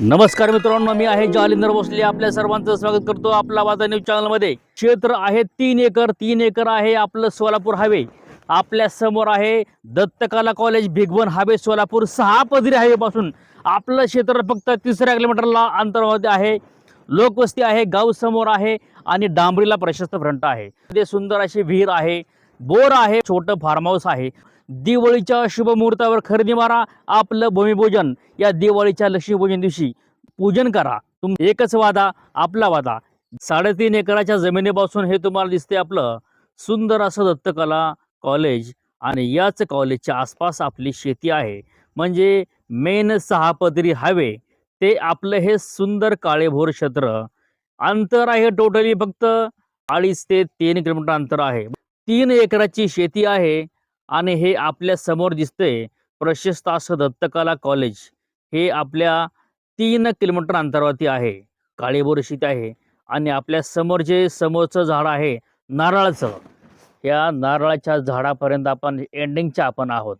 नमस्कार मित्रांनो मी आहे जालिंदर भोसले. आपल्या सर्वांचं स्वागत करतो आपला वादा न्यूज चॅनलमध्ये. क्षेत्र आहे तीन एकर तीन एकर आहे आपलं सोलापूर हायवे. आपल्यासमोर आहे दत्तकला कॉलेज भिगवन हायवे सोलापूर. सहा पदरी हायवेपासून आपलं क्षेत्र फक्त तिसऱ्या किलोमीटरला अंतरामध्ये आहे. लोकवस्ती आहे गाव समोर आहे आणि डांबरीला प्रशस्त फ्रंट आहे. ते सुंदर अशी विहीर आहे बोर आहे छोटं फार्म हाऊस आहे. दिवाळीच्या शुभ मुहूर्तावर खरेदी मारा आपलं भूमिपूजन. या दिवाळीच्या लक्ष्मीपूजन दिवशी पूजन करा. तुम एकच वादा आपला वादा. साडेतीन एकराच्या जमिनीपासून हे तुम्हाला दिसते आपलं सुंदर असं दत्तकला कॉलेज आणि याच कॉलेजच्या आसपास आपली शेती आहे. म्हणजे मेन सहा पदरी हायवे ते आपलं हे सुंदर काळेभोर क्षेत्र. अंतर आहे टोटली फक्त अडीच ते तीन किलोमीटर अंतर आहे. तीन एकराची शेती आहे. आणि हे आपल्यासमोर दिसतंय प्रशस्त असं दत्तकला कॉलेज हे आपल्या तीन किलोमीटर अंतरावरती आहे. काळीबोर शेती आहे. आणि आपल्यासमोर जे समोरचं झाड आहे नारळाचं. या नारळाच्या झाडापर्यंत आपण एंडिंगच्या आपण आहोत.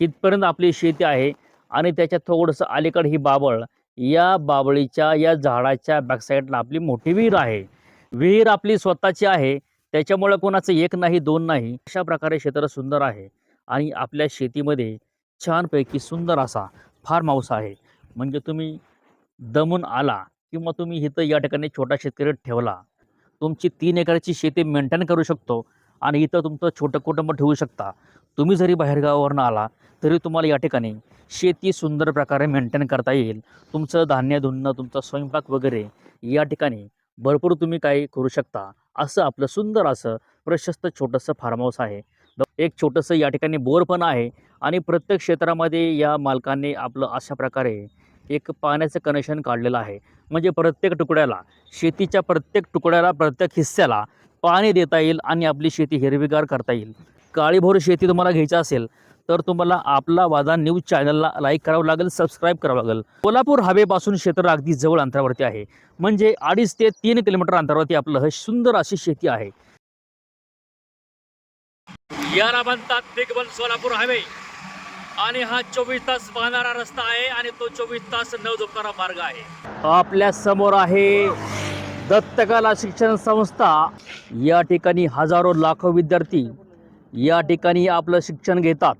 तिथपर्यंत आपली शेती आहे आणि त्याच्या थोडंसं अलीकडे ही बाबळ. या बाबळीच्या या झाडाच्या बॅकसाईडला आपली मोठी विहीर आहे. विहीर आपली स्वतःची आहे. त्याच्यामुळे कोणाचं एक नाही दोन नाही अशा प्रकारे क्षेत्र सुंदर आहे आणि आपल्या शेतीमध्ये छानपैकी सुंदर असा फार्म हाऊस आहे. म्हणजे तुम्ही दमून आला किंवा तुम्ही इथं या ठिकाणी छोटा शेतकरी ठेवला तुमची तीन एकराची शेती मेंटेन करू शकतो आणि इथं तुमचं छोटं कुटुंब ठेवू शकता. तुम्ही जरी बाहेरगावावरनं आला तरी तुम्हाला या ठिकाणी शेती सुंदर प्रकारे मेंटेन करता येईल. तुमचं धान्य धुणं तुमचा स्वयंपाक वगैरे या ठिकाणी भरपूर तुम्ही काही करू शकता. असं आपलं सुंदर असं प्रशस्त छोटंसं फार्म हाऊस आहे. एक छोटंसं या ठिकाणी बोर पण आहे आणि प्रत्येक क्षेत्रामध्ये या मालकांनी आपलं अशा प्रकारे एक पाण्याचं कनेक्शन काढलेलं आहे. म्हणजे प्रत्येक तुकड्याला शेतीच्या प्रत्येक तुकड्याला प्रत्येक हिस्स्याला पाणी देता येईल आणि आपली शेती हिरवीगार करता येईल. काळीभोर शेती तुम्हाला घ्यायची असेल तर तुम्हाला आपला वादा न्यूज चॅनलला लाईक करावं लागेल सबस्क्राईब करावं लागेल. कोल्हापूर हवेपासून क्षेत्र अगदी जवळ अंतरावरती आहे. म्हणजे अडीच ते तीन किलोमीटर अंतरावरती आपलं हे सुंदर अशी शेती आहे. याला म्हणतात बिगबन सोलापूर हायवे. आणि हा चोवीस तास वाहणारा रस्ता आहे आणि तो चोवीस तास न झोपणारा मार्ग आहे. आपल्यासमोर आहे दत्तकला शिक्षण संस्था. या ठिकाणी हजारो लाखो विद्यार्थी या ठिकाणी आपलं शिक्षण घेतात.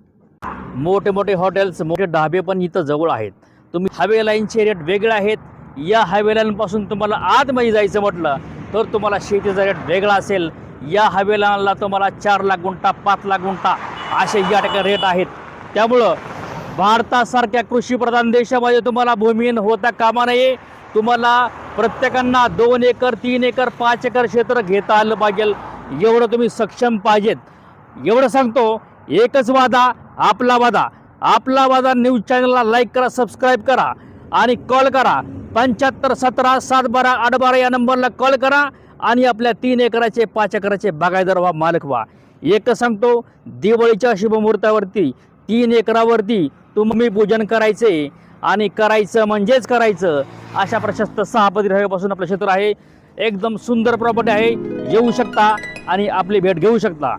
मोठे मोठे हॉटेल्स मोठे ढाबे पण इथं जवळ आहेत. तुम्ही हायवे लाईनचे रेट वेगळे आहेत. या हायवे लाईनपासून तुम्हाला आतमध्ये जायचं म्हटलं तर तुम्हाला शेतीचा रेट वेगळा असेल. या हायवे लाईनला तुम्हाला चार लाख गुंठा पाच लाख गुंठा असे या टक्के रेट आहेत. त्यामुळं भारतासारख्या कृषीप्रधान देशामध्ये तुम्हाला भूमिहीन होता कामा नये. तुम्हाला प्रत्येकांना दोन एकर तीन एकर पाच एकर क्षेत्र घेता आलं पाहिजे. एवढं तुम्ही सक्षम पाहिजेत. एवढं सांगतो एकच वादा आपला वादा. आपला वादा न्यूज चॅनलला लाईक करा सबस्क्राईब करा आणि कॉल करा. पंच्याहत्तर सतरा सात बारा आठ बारा या नंबरला कॉल करा आणि आपल्या तीन एकराचे पाच एकराचे बागायदार व्हा मालक व्हा. एकच सांगतो दिवाळीच्या शुभमुहूर्तावरती तीन एकरावरती तुम्ही पूजन करायचे आणि करायचं म्हणजेच करायचं अशा प्रशस्त सहापती राहापासून आपलं क्षेत्र आहे. एकदम सुंदर प्रॉपर्टी आहे. येऊ शकता आणि आपली भेट घेऊ शकता.